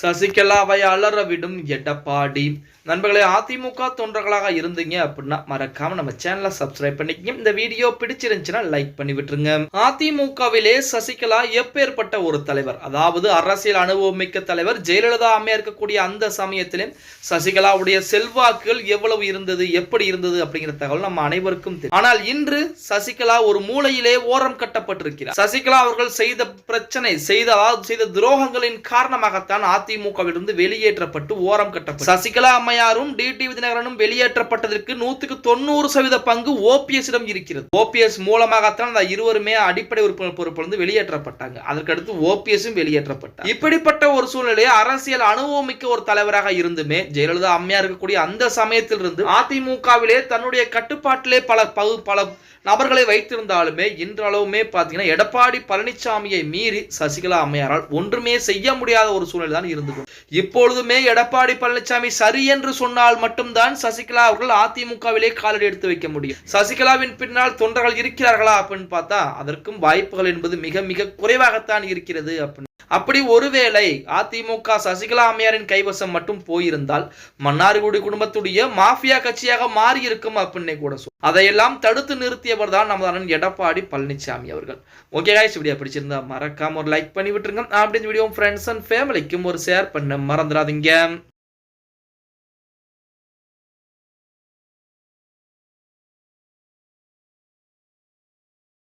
சசிகலாவை அலற விடும் எடப்பாடி. நண்பர்களே அதிமுக தொண்டர்களாக இருந்தீங்க அப்படின்னா மறக்காம நம்ம சேனலை சப்ஸ்கிரைப் பண்ணிக்கங்க. இந்த வீடியோ பிடிச்சிருந்துச்சுன்னா லைக் பண்ணி விட்டுருங்க. அதிமுகவிலே சசிகலா எப்பேற்பட்ட ஒரு தலைவர்? அதாவது அரசியல் அனுபவம் மிக்க தலைவர் ஜெயலலிதா அம்மையா இருக்கக்கூடிய அந்த சமயத்திலே சசிகலாவுடைய செல்வாக்குகள் எவ்வளவு இருந்தது எப்படி இருந்தது அப்படிங்கிற தகவல் நம்ம அனைவருக்கும் தெரியும். ஆனால் இன்று சசிகலா ஒரு மூலையிலே ஓரம் கட்டப்பட்டிருக்கிறார். சசிகலா அவர்கள் செய்த பிரச்சனை செய்த செய்த துரோகங்களின் காரணமாகத்தான் அதிமுகவிலிருந்து வெளியேற்றப்பட்டு ஓரம் கட்டப்பட்டு சசிகலா அம்மையாரும் டி டி விதிநகரனும் வெளியேற்றப்பட்டதற்கு நூத்துக்கு தொண்ணூறு சதவீத பங்கு ஓபிஎஸிடம் இருக்கிறது. ஓபிஎஸ் மூலமாகத்தான் அந்த இருவருமே அடிப்படை உறுப்பினர் பொறுப்பிலிருந்து வெளியேற்றப்பட்டாங்க. அதற்கடுத்து ஓபிஎஸும் வெளியேற்றப்பட்டார் இப்படிப்பட்ட ஒரு சூழ்நிலையை அரசியல் அனுபவமிக்க ஒரு தலைவராக இருந்துமே ஜெயலலிதா அம்மையார் இருக்கக்கூடிய அந்த சமயத்தில் இருந்து அதிமுகவிலே தன்னுடைய கட்டுப்பாட்டிலே பல பகு பல நபர்களை வைத்திருந்தாலுமே இன்றளவுமே பார்த்தீங்கன்னா எடப்பாடி பழனிசாமியை மீறி சசிகலா அம்மையாரால் ஒன்றுமே செய்ய முடியாத ஒரு சூழ்நிலை தான் இருந்து இப்பொழுதுமே எடப்பாடி பழனிசாமி சரி என்று சொன்னால் மட்டும்தான் சசிகலா அவர்கள் அதிமுகவிலே காலடி எடுத்து வைக்க முடியும். சசிகலாவின் பின்னால் தொண்டர்கள் இருக்கிறார்களா அப்படின்னு பார்த்தா அதற்கும் வாய்ப்புகள் என்பது மிக மிக குறைவாகத்தான் இருக்கிறது அப்படின்னு அப்படி ஒருவேளை அதிமுக சசிகலா அம்மையாரின் கைவசம் மட்டும் போயிருந்தால் மன்னார்குடி குடும்பத்துடைய மாஃபியா கட்சியாக மாறி இருக்கும் அப்படின்னே கூட சொல். அதையெல்லாம் தடுத்து நிறுத்தியவர் தான் நமது அண்ணன் எடப்பாடி பழனிசாமி அவர்கள். ஓகே காய்ச்சி வீடியோ பிடிச்சிருந்தா மறக்காம ஒரு லைக் பண்ணி விட்டுருங்க. அப்படின்னு வீடியோ ஃப்ரெண்ட்ஸ் அண்ட் ஃபேமிலிக்கும் ஒரு ஷேர் பண்ண மறந்துடாதீங்க.